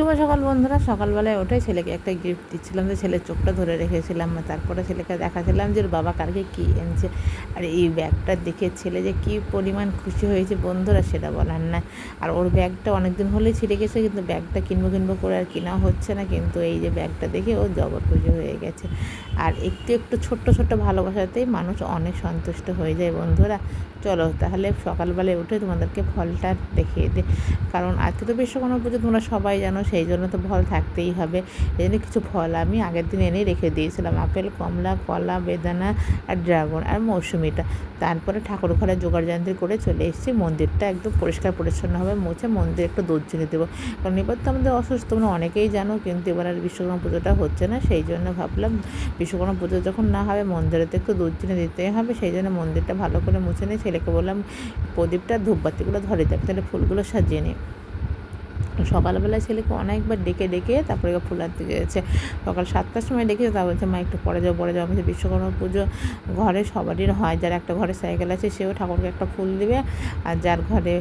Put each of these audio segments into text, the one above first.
শুভ সকাল বন্ধুরা। সকালবেলায় উঠে ছেলেকে একটা গিফট দিচ্ছিলাম যে ছেলের চোখটা ধরে রেখেছিলাম। তারপরে ছেলেকে দেখাছিলাম যে বাবা কালকে কী এনেছে। আর এই ব্যাগটা দেখে ছেলে যে কী পরিমাণ খুশি হয়েছে বন্ধুরা, সেটা বলার না। আর ওর ব্যাগটা অনেক দিন হলেই ছিঁড়ে গেছে, কিন্তু ব্যাগটা কিনবো কিনবো করে আর কেনা হচ্ছে না। কিন্তু এই যে ব্যাগটা দেখে ও জবর খুশি হয়ে গেছে। আর একটু একটু ছোট্ট ছোট্ট ভালোবাসাতেই মানুষ অনেক সন্তুষ্ট হয়ে যায় বন্ধুরা। চলো তাহলে সকালবেলায় উঠে তোমাদেরকে ফলটা দেখিয়ে দিই। কারণ আজকে তো বিশ্বকর্মা পুজো তোমরা সবাই জানো সেই জন্য তো ফল থাকতেই হবে। এই জন্য কিছু ফল আমি আগের দিন এনে রেখে দিয়েছিলাম। আপেল, কমলা, কলা, বেদানা আর ড্রাগন আর মৌসুমিটা। তারপরে ঠাকুর ঘরে জোগাড় যন্ত্র করে চলে এসেছি। মন্দিরটা একদম পরিষ্কার পরিচ্ছন্নভাবে মুছে মন্দিরে একটু দুধ চিনি দেবো। কারণ এবার তো আমাদের অসুস্থ তোমরা অনেকেই জানো, কিন্তু এবার আর বিশ্বকর্মা পুজোটা হচ্ছে না। সেই জন্য ভাবলাম বিশ্বকর্মা পুজো যখন না হবে, মন্দিরেতে একটু দুধ চিনি দিতেই হবে। সেই জন্য মন্দিরটা ভালো করে মুছে নিয়ে ছেলেকে বললাম, প্রদীপটা ধূপবাতিগুলো ধরে দেবে তাহলে ফুলগুলো সাজিয়ে নিই সকালবেলা ছেলেকে অনেকবার ডেকে ডেকে তারপরে ফুল আনতে গিয়েছে সকাল সাতটার সময় ডেকেছে তা বলছে, মা, একটু পরে যাও পরে যাও। আমি বিশ্বকর্মা পুজো ঘরে সবারই হয়। যার একটা ঘরে সাইকেল আছে, সেও ঠাকুরকে একটা ফুল দিবে। আর যার ঘরে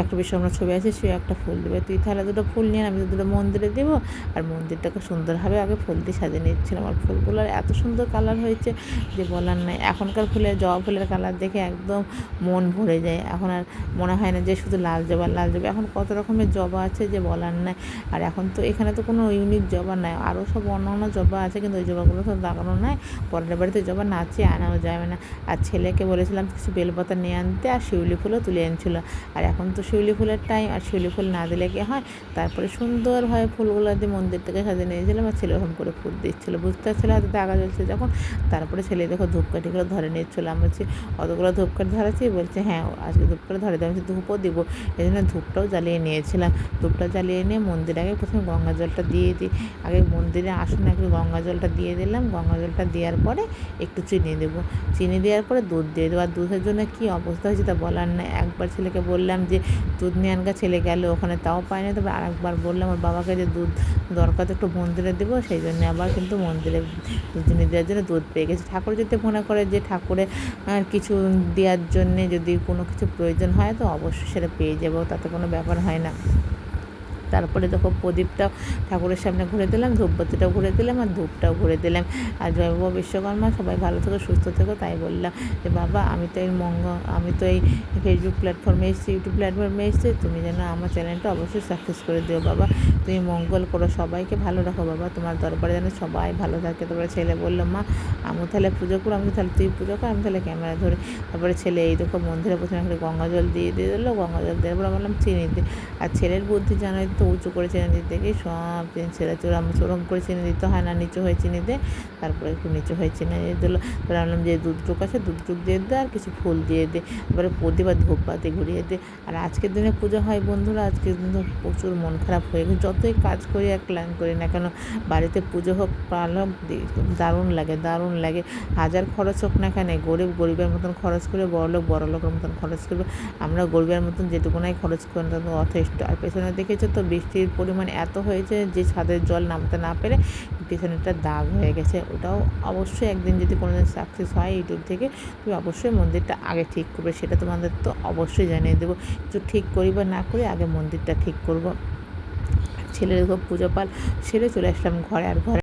একটা বিশ্বকর্মা ছবি আছে, সেও একটা ফুল দেবে। তুই তাহলে দুটো ফুল নিয়ে আমি দুটো মন্দিরে দেবো। আর মন্দিরটাকে সুন্দরভাবে আগে ফুল দিয়ে সাজিয়ে নিচ্ছিলাম। আর ফুলগুলোর এত সুন্দর কালার হয়েছে যে বলার নাই। এখনকার ফুলের, জবা ফুলের কালার দেখে একদম মন ভরে যায়। এখন আর মনে হয় না যে শুধু লাল জবা লাল জবা। এখন কত রকমের জবা আছে যে বলার নাই। আর এখন তো এখানে তো কোনো ইউনিক জবা নাই। আরও সব অন্য অন্য জবা আছে, কিন্তু ওই জবাগুলো তো লাগানো নাই। পরের বাড়িতে জবা নাচে আনাও যাবে না। আর ছেলেকে বলেছিলাম কিছু বেলপাতা নিয়ে আনতে আর শিউলি ফুলও তুলে আনছিলো আর এখন তো শিউলি ফুলের টাইম আর শিউলি ফুল না দিলে কি হয়? তারপরে সুন্দরভাবে ফুলগুলো দিয়ে মন্দির থেকে সাজিয়ে নিয়েছিলাম আর ছেলে ওরকম করে ফুল দিচ্ছিল। বুঝতে পারছিল হাতে আগা চলছে যখন। তারপরে ছেলে দেখো ধূপকাঠিগুলো ধরে নিচ্ছিলো। আমি বলছি, অতগুলো ধূপকাঠি ধরেছি? বলছে হ্যাঁ আজকে ধূপকাঠি ধরে দেবো। ধূপও দিব। এই জন্য ধূপটাও জ্বালিয়ে নিয়েছিলাম। ধূপটা জ্বালিয়ে নিয়ে মন্দিরে আগে প্রথমে গঙ্গা জলটা দিয়ে দিই। আগে মন্দিরে আসনে একটু গঙ্গা জলটা দিয়ে দিলাম। গঙ্গা জলটা দেওয়ার পরে একটু চিনি দেবো। চিনি দেওয়ার পরে দুধ দিয়ে দেবো। আর দুধের জন্য কী অবস্থা হয়েছে তা বলার নাই। একবার ছেলেকে বললাম যে, দুধ নিয়ে আনগা, ছেলে গেল ওখানে, তাও পায়নি তবে আরেকবার বললাম, ওর বাবাকে যে দুধ দরকার তো একটু মন্দিরে দেবো, সেই জন্য আবার কিন্তু মন্দিরে চিনি দেওয়ার জন্য দুধ পেয়ে গেছে। ঠাকুর যদি মনে করে যে, ঠাকুরে কিছু দেওয়ার জন্যে যদি কোনো কিছু প্রয়োজন হয়, তো অবশ্যই সেটা পেয়ে যাব। তাতে কোনো ব্যাপার হয় না। তারপরে দেখো প্রদীপটাও ঠাকুরের সামনে ঘুরে দিলাম, ধূপবতিটাও ঘুরে দিলাম আর ধূপটাও ঘুরে দিলাম। আর জয় বাবা বিশ্বকর্মা, সবাই ভালো থেকো, সুস্থ থেকো, তাই বললাম যে, বাবা, আমি তো এই মঙ্গ, আমি তো এই ফেসবুক প্ল্যাটফর্মে এসেছি ইউটিউব প্ল্যাটফর্মে এসেছি, তুমি যেন আমার চ্যানেলটা অবশ্যই সাকসেস করে দিও বাবা। তুমি মঙ্গল করো, সবাইকে ভালো রাখো বাবা। তোমার দরবারে যেন সবাই ভালো থাকে। তারপরে ছেলে বলল, মা, আমি তাহলে পুজো করো আমি তাহলে তুই পুজো কর, আমি তাহলে ক্যামেরা ধরে। তারপরে ছেলে এই দেখো মন্দিরে প্রথমে একটা গঙ্গা জল দিয়ে দিয়ে দিলো, গঙ্গা জল দেওয়ার পর বললাম, চিনি দিয়ে আর ছেলের বুদ্ধি জানাই তো উঁচু করে চিনি দিতে গিয়ে সব চিনি ছেড়ে চোরাম চোরম করে চিনি দিতে হয় না, নিচু হয়ে চিনি দে। তারপরে একটু নিচু হয়ে চিনি দিয়ে দিলো। তারপরে বললাম যে দুধ টুক আছে, দুধ টুক দিয়ে দে আর কিছু ফুল দিয়ে দে। তারপরে প্রদীপ আর ধূপবাতি ঘুরিয়ে দে। আর আজকের দিনে পুজো হয় বন্ধুরা, আজকের দিন প্রচুর মন খারাপ হয়ে গেছে। যতই কাজ করি আর ক্লান করি না কেন, বাড়িতে পুজো হোক পাল হোক দারুণ লাগে দারুণ লাগে। হাজার খরচ হোক না কেন, গরিব, গরিবের মতন খরচ করে, বড় লোক, বড় লোকের মতন খরচ করবে। আমরা গরিবের মতন যেটুকুনাই খরচ করি তত যথেষ্ট আর পেছনে দেখেছ তো বৃষ্টির পরিমাণ এত হয়েছে যে ছাদের জল নামতে না পেরে পেছনেরটা দাগ হয়ে গেছে। ওটাও অবশ্যই একদিন যদি কোনো দিন সাকসেস হয় ইউটিউব থেকে, তুমি অবশ্যই মন্দিরটা আগে ঠিক করবে, সেটা তোমাদের তো অবশ্যই জানিয়ে দেবো। কিছু ঠিক করি বা না করি আগে মন্দিরটা ঠিক করব। ছেলের পুজো পাল সেরে চলে আসলাম ঘরে আর ঘরে।